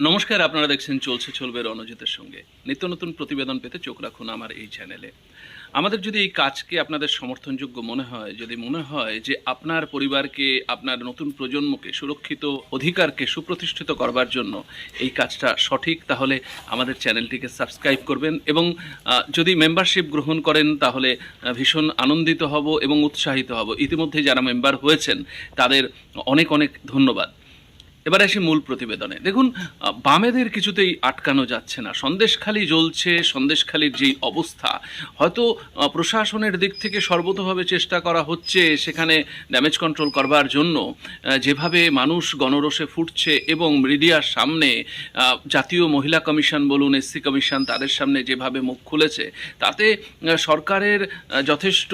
নমস্কার, আপনারা দেখছেন চলছে চলবে রণজিতের সঙ্গে। নিত্য নতুন প্রতিবেদন পেতে চোখ রাখুন আমার এই চ্যানেলে। আমাদের যদি এই কাজকে আপনাদের সমর্থনযোগ্য মনে হয়, যদি মনে হয় যে আপনার পরিবারকে, আপনার নতুন প্রজন্মকে, সুরক্ষিত অধিকারকে সুপ্রতিষ্ঠিত করবার জন্য এই কাজটা সঠিক, তাহলে আমাদের চ্যানেলটিকে সাবস্ক্রাইব করবেন এবং যদি মেম্বারশিপ গ্রহণ করেন, তাহলে ভীষণ আনন্দিত হব এবং উৎসাহিত হব। ইতিমধ্যে যারা মেম্বার হয়েছেন, তাদের অনেক অনেক ধন্যবাদ। এবার আসি মূল প্রতিবেদনে। দেখুন বামেদের কিছুতেই আটকানো যাচ্ছে না। সন্দেশখালি জ্বলছে, সন্দেশখালির যেই অবস্থা, হয়তো প্রশাসনের দিক থেকে সর্বতভাবে চেষ্টা করা হচ্ছে সেখানে ড্যামেজ কন্ট্রোল করবার জন্য। যেভাবে মানুষ গণরসে ফুটছে এবং মিডিয়ার সামনে জাতীয় মহিলা কমিশন বলুন এসসি কমিশন, তাদের সামনে যেভাবে মুখ খুলেছে, তাতে সরকারের যথেষ্ট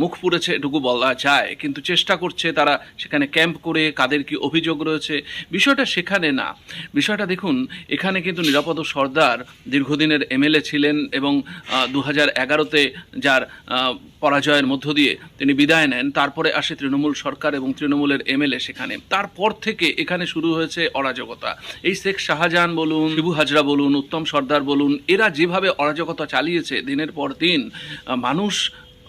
মুখ পুড়েছে, এটুকু বলা যায়। কিন্তু চেষ্টা করছে তারা সেখানে ক্যাম্প করে কাদের কি অভিযোগ রয়েছে বিষয়টা সেখানে না। বিষয়টা দেখুন, এখানে কিন্তু নিরাপদ সর্দার দীর্ঘদিনের এমএলএ ছিলেন এবং দু হাজার এগারোতে যার পরাজয়ের মধ্য দিয়ে তিনি বিদায় নেন, তারপরে আসে তৃণমূল সরকার এবং তৃণমূলের এমএলএ সেখানে। তারপর থেকে এখানে শুরু হয়েছে অরাজকতা। এই শেখ শাহজাহান বলুন, শিবু হাজরা বলুন, উত্তম সর্দার বলুন, এরা যেভাবে অরাজকতা চালিয়েছে, দিনের পর দিন মানুষ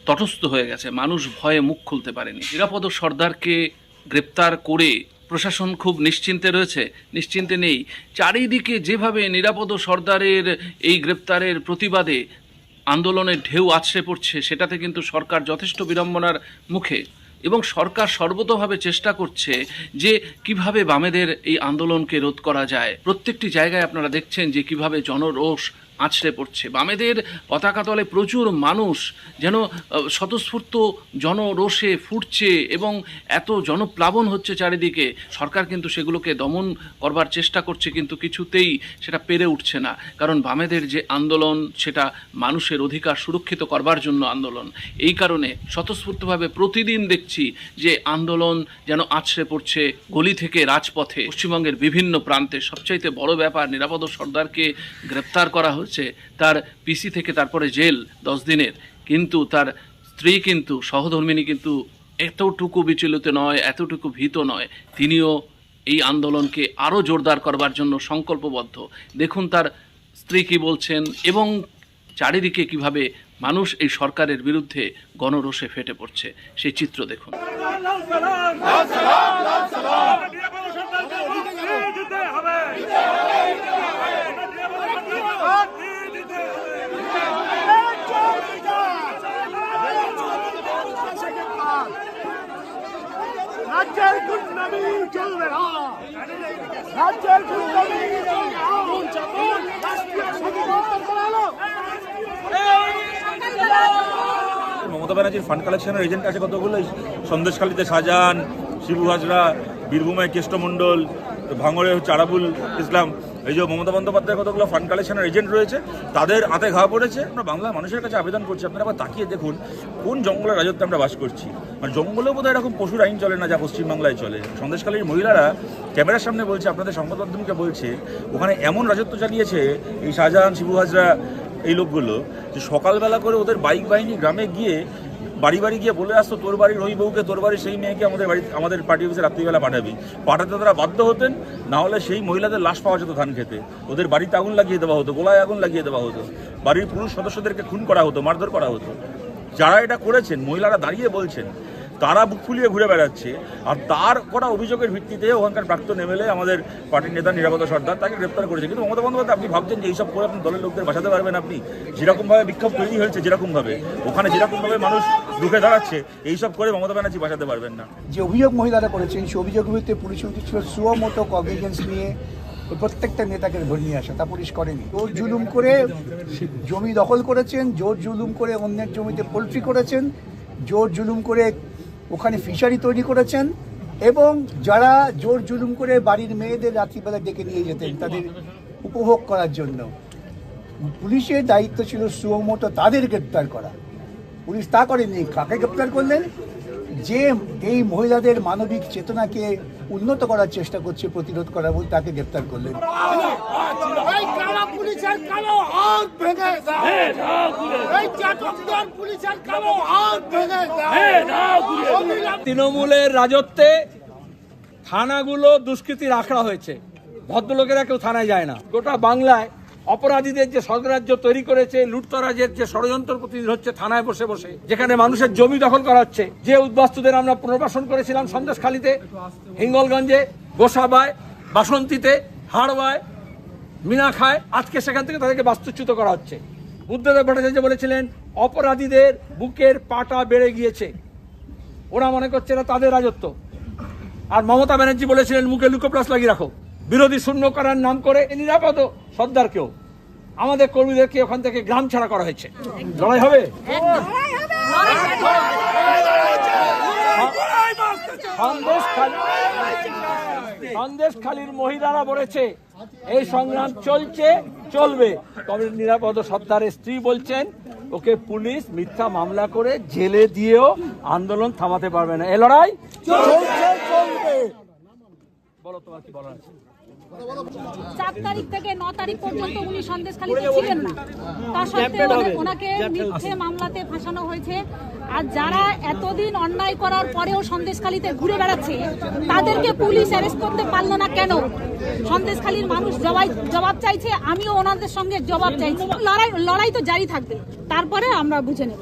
তটস্থ হয়ে গেছে, মানুষ ভয়ে মুখ খুলতে পারেনি। নিরাপদ সর্দারকে গ্রেপ্তার করে প্রশাসন খুব নিশ্চিন্তে রয়েছে, নিশ্চিন্তে নেই। চারিদিকে যেভাবে নিরাপদ সর্দারের এই গ্রেপ্তারের প্রতিবাদে আন্দোলনের ঢেউ আছড়ে পড়ছে, সেটাতে কিন্তু সরকার যথেষ্ট বিড়ম্বনার মুখে এবং সরকার সর্বতভাবে চেষ্টা করছে যে কীভাবে বামেদের এই আন্দোলনকে রোধ করা যায়। প্রত্যেকটি জায়গায় আপনারা দেখছেন যে কীভাবে জনরোষ আছড়ে পড়ছে। বামেদের পতাকা তলে প্রচুর মানুষ যেন স্বতঃস্ফূর্ত জনরোষে ফুটছে এবং এত জনপ্লাবন হচ্ছে চারিদিকে। সরকার কিন্তু সেগুলোকে দমন করবার চেষ্টা করছে, কিন্তু কিছুতেই সেটা পেরে উঠছে না। কারণ বামেদের যে আন্দোলন, সেটা মানুষের অধিকার সুরক্ষিত করবার জন্য আন্দোলন। এই কারণে স্বতঃস্ফূর্তভাবে প্রতিদিন দেখছি যে আন্দোলন যেন আছড়ে পড়ছে গলি থেকে রাজপথে। পশ্চিমবঙ্গের বিভিন্ন প্রান্তে সবচাইতে বড় ব্যাপার নিরাপদ সর্দারকে গ্রেপ্তার করা হচ্ছে তার পিসি থেকে তারপরে জেল দশ দিনের। কিন্তু তার স্ত্রী কিন্তু, সহধর্মিনী কিন্তু এতটুকু বিচলিত নয়, এতটুকু ভীত নয়। তিনিও এই আন্দোলনকে আরও জোরদার করবার জন্য সংকল্পবদ্ধ। দেখুন তার স্ত্রী কি বলছেন এবং চারিদিকে কীভাবে মানুষ এই সরকারের বিরুদ্ধে গণরোষে ফেটে পড়ছে। সেই চিত্র দেখুন দিতে হবে রাজ্যের গুন্ডামি চলবে না রাজ্যের গুন্ডামি চলবে না। রাষ্ট্রীয় সংবিধান বানালো। মমতা ব্যানার্জির ফান্ড কালেকশনের এজেন্ট আছে কতগুলো? সন্দেশখালীতে শাহজাহান শিবু হাজরা, বীরভূমে কেষ্টমণ্ডল ভাঙড়ে হচ্ছে আরাবুল ইসলাম। এই যে মমতা বন্দ্যোপাধ্যায় কতগুলো ফান্ড কালেকশনের এজেন্ট রয়েছে, তাদের হাতে ঘা পড়েছে। আমরা বাংলা মানুষের কাছে আবেদন করছি, আপনারা আবার তাকিয়ে দেখুন কোন জঙ্গলের রাজত্বে আমরা বাস করছি। মানে জঙ্গলেও বোধহয় এরকম পশুর আইন চলে না যা পশ্চিমবাংলায় চলে। সন্দেশকালীর মহিলারা ক্যামেরার সামনে বলছে, আপনাদের সংবাদ মাধ্যমকে বলছে, ওখানে এমন রাজত্ব চালিয়েছে এই শাহজাহান শিবু হাজরা, এই লোকগুলো যে সকালবেলা করে ওদের বাইক বাহিনী গ্রামে গিয়ে বাড়ি বাড়ি গিয়ে বলে আসতো, তোর বাড়ির ওই বউকে, তোর বাড়ির সেই মেয়েকে আমাদের বাড়ি, আমাদের পার্টি অফিসে রাত্রিবেলা পাঠাবি। পাঠাতে তারা বাধ্য হতেন, না হলে সেই মহিলাদের লাশ পাওয়া যেত ধান খেতে। ওদের বাড়িতে আগুন লাগিয়ে দেওয়া হতো, গোলায় আগুন লাগিয়ে দেওয়া হতো। বাড়ির পুরুষ সদস্যদেরকে খুন করা হতো, মারধর করা হতো। যারা এটা করেছেন, মহিলারা দাঁড়িয়ে বলছেন তারা বুক ফুলিয়ে ঘুরে বেড়াচ্ছে। আর তার করা অভিযোগের ভিত্তিতে ওখানকার প্রাক্তন এমএলএ আমাদের পার্টির নেতা নিরাপত্তা সর্দার তাকে গ্রেপ্তার করেছে। কিন্তু মমতা বন্দ্যোপাধ্যায়, আপনি ভাবছেন যে এইসব করে আপনি দলের লোকদের বাঁচাতে পারবেন আপনি? যেরকমভাবে বিক্ষোভ তৈরি হয়েছে, যেরকমভাবে। ওখানে যেরকমভাবে মানুষ ঢুকে দাঁড়াচ্ছে, এইসব করে মমতা ব্যানার্জি বাঁচাতে পারবেন না। যে অভিযোগ মহিলারা করেছেন সেই অভিযোগের বিরুদ্ধে পুলিশ ছিল সুমতো কগনিজেন্স নিয়ে প্রত্যেকটা নেতাকে ধরে নিয়ে আসা, তা পুলিশ করেনি। জোর জুলুম করে জমি দখল করেছেন, জোর জুলুম করে অন্যের জমিতে পোলট্রি করেছেন, জোর জুলুম করে ওখানে ফিশারি তৈরি করেছেন এবং যারা জোর জুলুম করে বাড়ির মেয়েদের রাত্রিবেলা ডেকে নিয়ে যেতেন তাদের উপভোগ করার জন্য। পুলিশের দায়িত্ব ছিল সুমতো তাদের গ্রেপ্তার করা। পুলিশ তা করেনি কাকে গ্রেপ্তার করলেন? যে এই মহিলাদের মানবিক চেতনাকে উন্নত করার চেষ্টা করছে প্রতিরোধ করা বলে তাকে গ্রেপ্তার করলেন। পুলিশের কালো হাত ভেঙে দাও এই চাটকদার পুলিশের কালো হাত ভেঙে দাও অবিলম্বে তৃণমূলের রাজত্বে থানাগুলো দুষ্কৃতির আখড়া হয়েছে। ভদ্রলোকেরা কেউ থানায় যায় না। গোটা বাংলায় অপরাধীদের যে স্বরাজ্য তৈরি করেছে, লুটতরাজের যে ষড়যন্ত্র প্রতিদিন হচ্ছে, থানায় বসে বসে, যেখানে মানুষের জমি দখল করা হচ্ছে, যে উদ্বাস্তুদের আমরা পুনর্বাসন করেছিলাম সন্দেশখালীতে, হিঙ্গলগঞ্জে, গোসাবায়, বাসন্তীতে হাড়বায় মিনাখায়, আজকে সেখান থেকে তাদেরকে বাস্তুচ্যুত করা হচ্ছে। বুদ্ধদেব ভট্টাচার্য বলেছিলেন, অপরাধীদের বুকের পাটা বেড়ে গিয়েছে। ওরা মনে করছে না তাদের রাজত্ব। আর মমতা ব্যানার্জি বলেছিলেন, মুখে লুকোপ্লাস লাগিয়ে রাখো। বিরোধী শূন্য করার নাম করে নিরাপদ সর্দারকেও আমাদের কর্মীদেরকে ওখান থেকে গ্রাম ছাড়া করা হয়েছে? লড়াই হবে? সন্দেশখালীর মহিলারা বলেছে, এই সংগ্রাম চলছে, চলবে। তবে নিরাপদ সত্তারের স্ত্রী বলছেন ওকে পুলিশ মিথ্যা মামলা করে জেলে দিয়েও আন্দোলন থামাতে পারবে না। এ লড়াই? বলো তোমার কি বলার আছে? চার তারিখ থেকে ন তারিখ পর্যন্ত উনি সন্দেশখালীতে ছিলেন না। তা সত্ত্বেও ওনাকে মিথ্যে মামলাতে ফাঁসানো হয়েছে। আর যারা এতদিন অন্যায় করার পরেও সন্দেশখালীতে ঘুরে বেড়াচ্ছে তাদেরকে পুলিশ অ্যারেস্ট করতে পারল না কেন? সন্দেশখালীর মানুষ জবাই জবাব চাইছে আমিও ওনাদের সঙ্গে জবাব চাইছি। লড়াই লড়াই তো জারি থাকবে। তারপরে আমরা বুঝে নেব।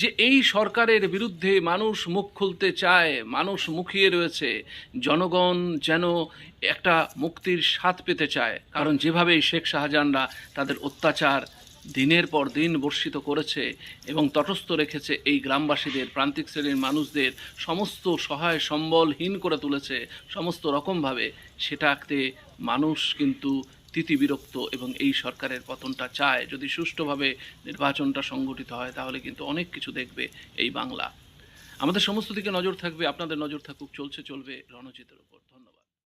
যে এই সরকারের বিরুদ্ধে মানুষ মুখ খুলতে চায়, মানুষ মুখিয়ে রয়েছে, জনগণ যেন একটা মুক্তির স্বাদ পেতে চায়। কারণ যেভাবে শেখ শাহজাহানরা তাদের অত্যাচার দিনের পর দিন বর্ষিত করেছে এবং তটস্থ রেখেছে এই গ্রামবাসীদের, প্রান্তিক শ্রেণির মানুষদের সমস্ত সহায় সম্বলহীন করে তুলেছে সমস্ত রকমভাবে। সেটাতে মানুষ কিন্তু তিতিবিরক্ত এবং এই সরকারের পতনটা চায়। যদি সুষ্ঠুভাবে নির্বাচনটা সংগঠিত হয়, তাহলে কিন্তু অনেক কিছু দেখবে এই বাংলা। আমাদের সমস্ত দিকে নজর থাকবে, আপনাদের নজর থাকুক, চলছে, চলবে রণজিতের উপর। ধন্যবাদ।